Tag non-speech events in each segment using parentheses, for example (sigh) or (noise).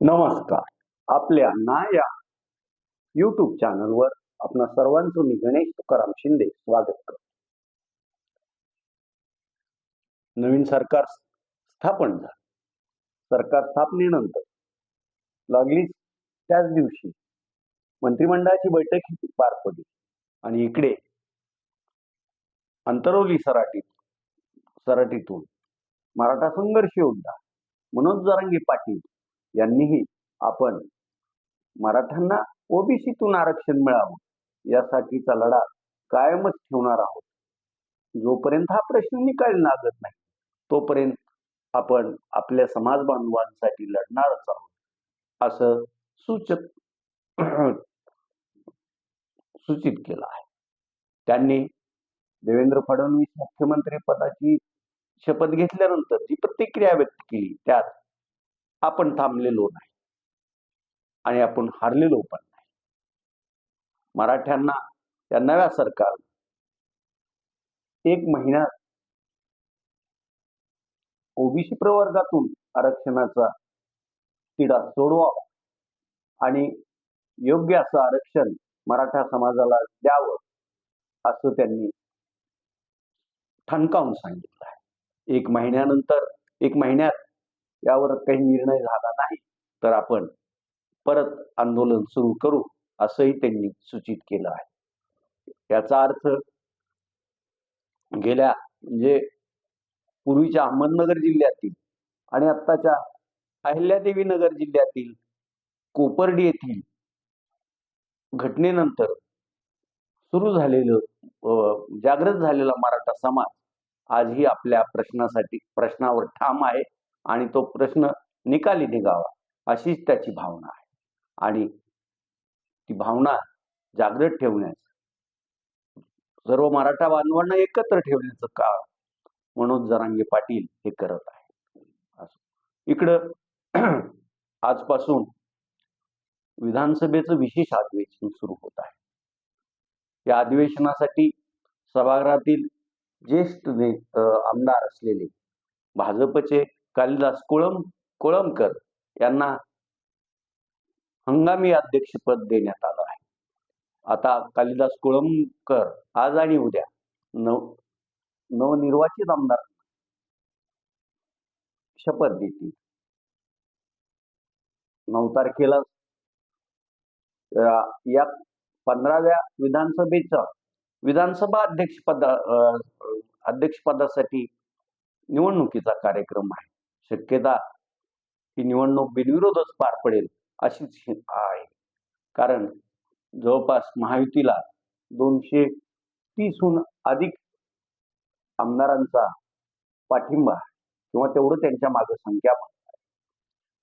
नमस्कार. आपल्या ना या युट्यूब चॅनलवर आपणा सर्वांचं मी गणेश तुकाराम शिंदे स्वागत करतो. नवीन सरकार स्थापन झालं. सरकार स्थापनेनंतर लागलीच त्याच दिवशी मंत्रिमंडळाची बैठक ही पार पडली. आणि इकडे अंतरवली सराटीत सराटीतून मराठा संघर्ष योद्धा मनोज जरांगे पाटील यांनीही आपण मराठ्यांना ओबीसीतून आरक्षण मिळावं यासाठीचा लढा कायमच ठेवणार आहोत. जोपर्यंत हा प्रश्न निकाल लागत नाही तोपर्यंत आपण आपल्या समाज बांधवांसाठी लढणारच आहोत असं सूचक (clears throat) सूचित केलं आहे. त्यांनी देवेंद्र फडणवीस मुख्यमंत्री पदाची शपथ घेतल्यानंतर जी प्रतिक्रिया व्यक्त केली त्यात आपण थांबलेलो नाही. आणि आपण हारलेलो पण नाही. मराठ्यांना या नव्या सरकार एक महिन्यात ओबीसी प्रवर्गातून आरक्षणाचा तिढा सोडवावा आणि योग्य असं आरक्षण मराठा समाजाला द्यावं असं त्यांनी ठणकावून सांगितलं आहे. एक महिन्यानंतर एक महिन्यात यावर काही निर्णय झाला नाही तर आपण परत आंदोलन सुरू करू असंही त्यांनी सूचित केलं आहे. याचा अर्थ गेल्या म्हणजे पूर्वीच्या अहमदनगर जिल्ह्यातील आणि आत्ताच्या अहिल्यादेवी नगर जिल्ह्यातील कोपर्डी येथील घटनेनंतर सुरू झालेलं अं, जागृत झालेला मराठा समाज आजही आपल्या प्रश्नासाठी प्रश्नावर ठाम आहे. आणि तो प्रश्न निकाली निघावा अशीच त्याची भावना आहे. आणि ती भावना जागृत ठेवण्यास सर्व मराठा बांधवांना एकत्र ठेवण्याचं काम मनोज जरांगे पाटील हे करत आहे इकडं (clears throat) आजपासून विधानसभेचं विशेष अधिवेशन सुरू होत आहे. या अधिवेशनासाठी सभागृहातील ज्येष्ठ आमदार असलेले भाजपचे कालिदास कोळम कोळंबकर यांना हंगामी अध्यक्षपद देण्यात आलं आहे. आता कालिदास कोळंबकर आज आणि उद्या नव नवनिर्वाचित आमदार शपथ देतील. नऊ तारखेला या पंधराव्या विधानसभेचा विधानसभा अध्यक्षपदा अध्यक्षपदासाठी निवडणुकीचा कार्यक्रम आहे. शक्यता ही निवडणूक बिनविरोधच पार पडेल अशीच आहे. कारण जवळपास महायुतीला दोनशे तीसहून अधिक आमदारांचा पाठिंबा किंवा तेवढं त्यांच्या मागे संख्या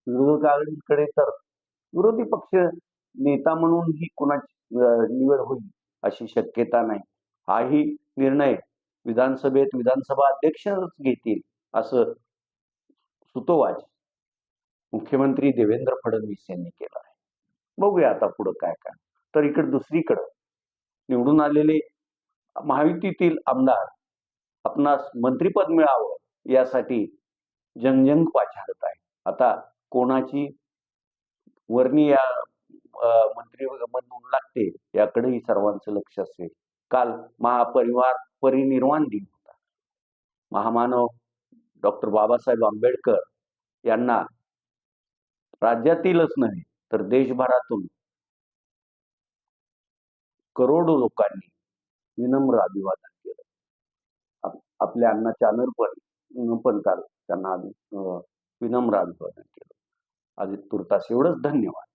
विरोधकांकडे तर विरोधी पक्ष नेता म्हणून ही कोणाची निवड होईल अशी शक्यता नाही. हाही निर्णय विधानसभेत विधानसभा अध्यक्षच घेतील असं सुतोवाच. मुख्यमंत्री देवेंद्र फडणवीस यांनी केलं आहे. बघूया आता पुढं काय काय. तर इकडे दुसरीकडं निवडून आलेले महायुतीतील आमदार आपणास मंत्रीपद मिळावं यासाठी जंगजंग पाछाडत आहे आता कोणाची वर्णी या मंत्री म्हणून लागते याकडेही सर्वांचं लक्ष असेल. काल महापरिवार परिनिर्वाण दिन होता. महामानव डॉक्टर बाबासाहेब आंबेडकर यांना राज्यातीलच नाही तर देशभरातून करोडो लोकांनी विनम्र अभिवादन केलं. आपल्या अण्णा चॅनल पण पण काल त्यांना अं, विनम्र अभिवादन केलं. आज तुर्तास एवढंच धन्यवाद.